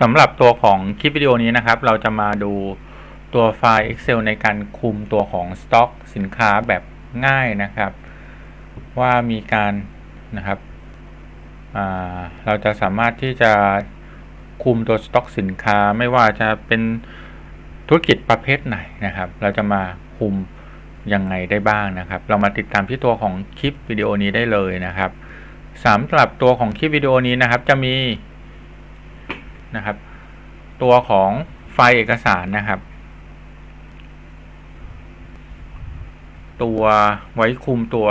สำหรับตัวของคลิปวิดีโอนี้นะครับ เราจะมาดูตัวไฟล์ Excel ในการคุมตัวของสต็อกสินค้าแบบง่ายนะครับ ว่ามีการนะครับเราจะสามารถที่จะคุมตัวสต็อกสินค้าไม่ว่าจะเป็นธุรกิจประเภทไหนนะครับ เราจะมาคุมยังไงได้บ้างนะครับ เรามาติดตามที่ตัวของคลิปวิดีโอนี้ได้เลยนะครับสำหรับตัวของคลิปวิดีโอนี้นะครับจะมี นะครับ ตัวของไฟล์เอกสารนะครับ ตัวไว้คุมตัว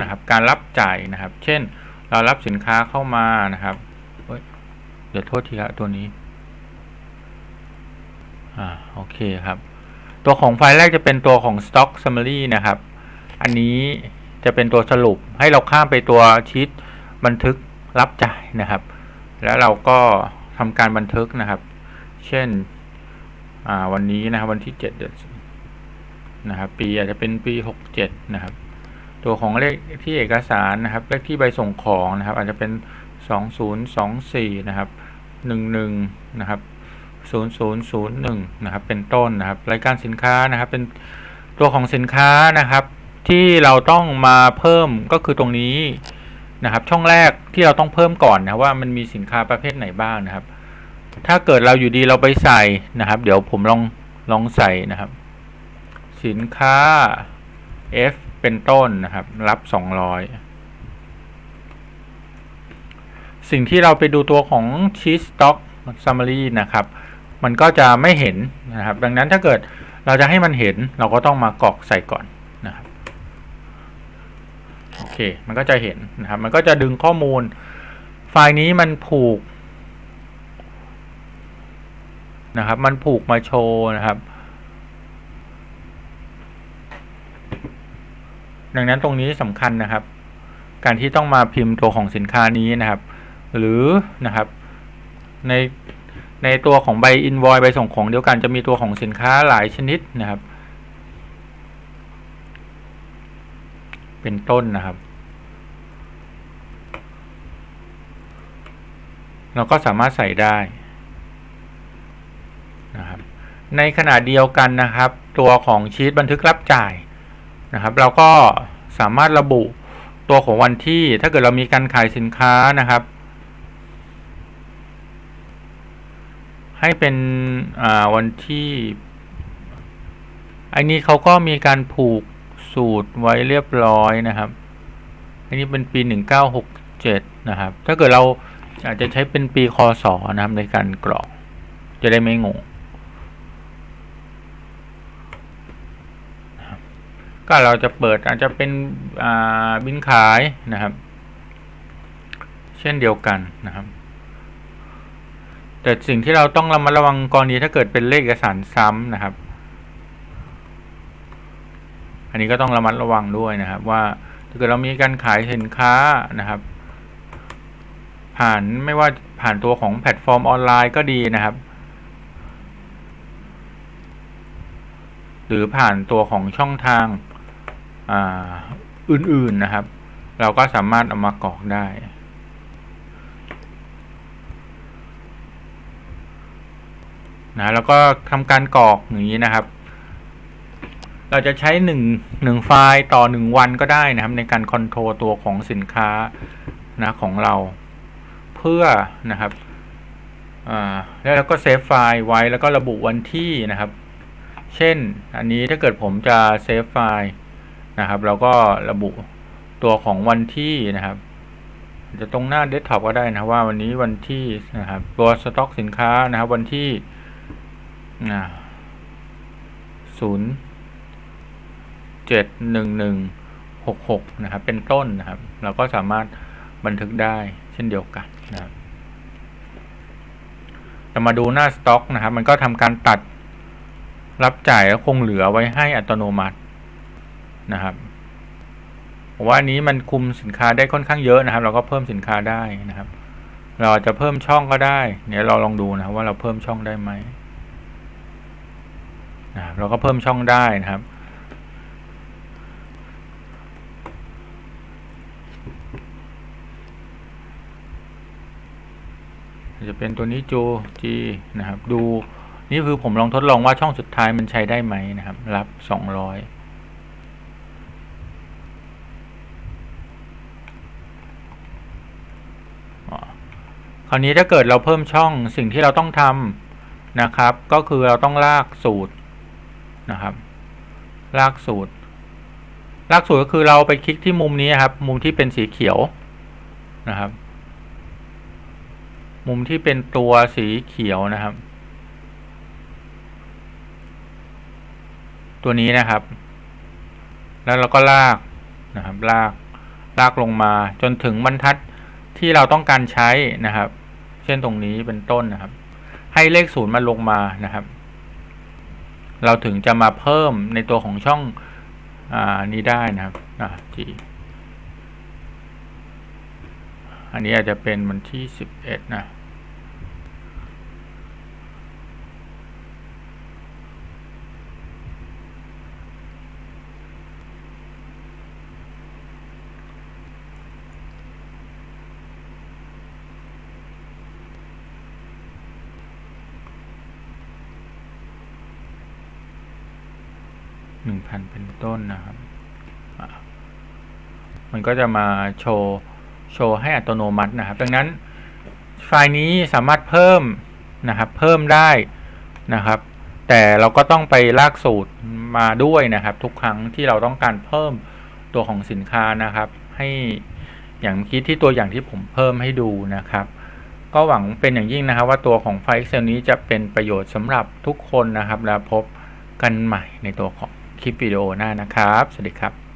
นะครับ การรับจ่ายนะครับ เช่น เรารับสินค้าเข้ามานะครับเดี๋ยวโทษทีครับตัวนี้ อ่า โอเคครับ ตัวของไฟล์แรกจะเป็นตัวของ stock summary นะครับ อันนี้จะเป็นตัวสรุปให้เราข้ามไปตัวชีตบันทึกรับจ่ายนะครับ แล้วเราก็ ทำการบันทึกนะครับ เช่นวันนี้นะครับ วันที่7เดือนนะครับ ปีอาจจะเป็นปี67นะครับ ตัวของเลขที่เอกสารนะครับ เลขที่ใบส่งของนะครับ อาจจะเป็น2024นะครับ11นะครับ0001นะครับ เป็นต้นนะครับ รายการสินค้านะครับ เป็นตัวของสินค้านะครับ ที่เราต้องมาเพิ่มก็คือตรงนี้ นะครับ ช่องแรกที่เราต้องเพิ่มก่อนนะว่ามันมีสินค้าประเภทไหนบ้างนะครับ ถ้าเกิดเราอยู่ดีเราไปใส่นะครับ เดี๋ยวผมลองลองใส่นะครับ สินค้า F เป็นต้นนะครับ รับ 200 สิ่งที่เราไปดูตัวของ Sheet Stock Summary นะครับ มันก็จะไม่เห็นนะครับ ดังนั้นถ้าเกิดเราจะให้มันเห็นเราก็ต้องมากรอกใส่ก่อนนะครับ โอเค มันก็จะเห็นนะครับ มันก็จะดึงข้อมูล ไฟล์นี้มันผูกนะครับ มันผูกมาโชว์นะครับ ดังนั้นตรงนี้สำคัญนะครับ การที่ต้องมาพิมพ์ตัวของสินค้านี้นะครับ หรือนะครับ ในในตัวของใบอินวอยใบส่งของเดียวกันจะมีตัวของสินค้าหลายชนิดนะครับ เป็นต้นนะครับ เราก็สามารถใส่ได้นะครับในขณะเดียวกันนะครับ ตัวของชีตบันทึกรับจ่ายนะครับ เราก็สามารถระบุตัวของวันที่ถ้าเกิดเรามีการขายสินค้านะครับ ให้เป็นวันที่อันนี้เขาก็มีการผูกสูตรไว้เรียบร้อยนะครับ อันนี้เป็นปี 1967 นะครับ ถ้าเกิดเรา อาจจะใช้เป็นปีคศนะครับในการกรอก จะได้ไม่งงก็เราจะเปิดอาจจะเป็นบินขายนะครับ เช่นเดียวกันนะครับ แต่สิ่งที่เราต้องระมัดระวังกรณีถ้าเกิดเป็นเลขเอกสารซ้ำนะครับ อันนี้ก็ต้องระมัดระวังด้วยนะครับ ว่าถ้าเกิดเรามีการขายสินค้านะครับ ผ่านไม่ว่าผ่านตัวของแพลตฟอร์มออนไลน์ก็ดีนะครับ หรือผ่านตัวของช่องทางอื่นๆนะครับ เราก็สามารถเอามากรอกได้ นะแล้วก็ทำการกรอกอย่างนี้นะครับ เราจะใช้หนึ่งหนึ่งไฟล์ต่อหนึ่งวันก็ได้นะครับ ในการคอนโทรลตัวของสินค้านะของเรา เพื่อนะครับแล้วเราก็เซฟไฟล์ไว้แล้วก็ระบุวันที่นะครับ เช่นอันนี้ถ้าเกิดผมจะเซฟไฟล์นะครับเราก็ระบุตัวของวันที่นะครับ จะตรงหน้าเดสก์ท็อปก็ได้นะว่าวันนี้วันที่นะครับ ตัวสต็อกสินค้านะครับ วันที่ศูนย์เจ็ดหนึ่งหนึ่งหกหกนะครับ เป็นต้นนะครับ เราก็สามารถบันทึกได้ ช่นเดียวกันนะครับจะมาดูหน้าสต็อกนะครับ มันก็ทำการตัดรับจ่ายแล้วคงเหลือไว้ให้อัตโนมัตินะครับผมว่าอันนี้มันคุมสินค้าได้ค่อนข้างเยอะนะครับ เราก็เพิ่มสินค้าได้นะครับ เราจะเพิ่มช่องก็ได้เดี๋ยเราลองดูนะครับว่าเราเพิ่มช่องได้ไหมนะเราก็เพิ่มช่องได้นะครับ จะเป็นตัวนี้จู G นะครับ ดูนี่คือผมลองทดลองว่าช่องสุดท้ายมันใช้ได้ไหมนะครับ รับสองร้อยคราวนี้ถ้าเกิดเราเพิ่มช่องสิ่งที่เราต้องทำนะครับ ก็คือเราต้องลากสูตรนะครับ ลากสูตร ลากสูตรก็คือเราไปคลิกที่มุมนี้ครับ มุมที่เป็นสีเขียวนะครับ มุมที่เป็นตัวสีเขียวนะครับ ตัวนี้นะครับ แล้วเราก็ลากนะครับ ลากลากลงมาจนถึงบรรทัดที่เราต้องการใช้นะครับ เช่นตรงนี้เป็นต้นนะครับ ให้เลขศูนย์มาลงมานะครับ เราถึงจะมาเพิ่มในตัวของช่องอ่านี้ได้นะครับอ่า G อันนี้อาจจะเป็นวันที่สิบเอ็ดนะหนึ่งพันเป็นต้นนะครับ มันก็จะมาโชว์ โชว์ให้อัตโนมัตินะครับ ดังนั้นไฟล์นี้สามารถเพิ่มนะครับ เพิ่มได้นะครับ แต่เราก็ต้องไปลากสูตรมาด้วยนะครับ ทุกครั้งที่เราต้องการเพิ่มตัวของสินค้านะครับ ให้อย่างเมื่อกี้ที่ตัวอย่างที่ผมเพิ่มให้ดูนะครับ ก็หวังเป็นอย่างยิ่งนะครับ ว่าตัวของไฟล์ Excel นี้จะเป็นประโยชน์สำหรับทุกคนนะครับ แล้วพบกันใหม่ในตัวของคลิปวิดีโอหน้านะครับ สวัสดีครับ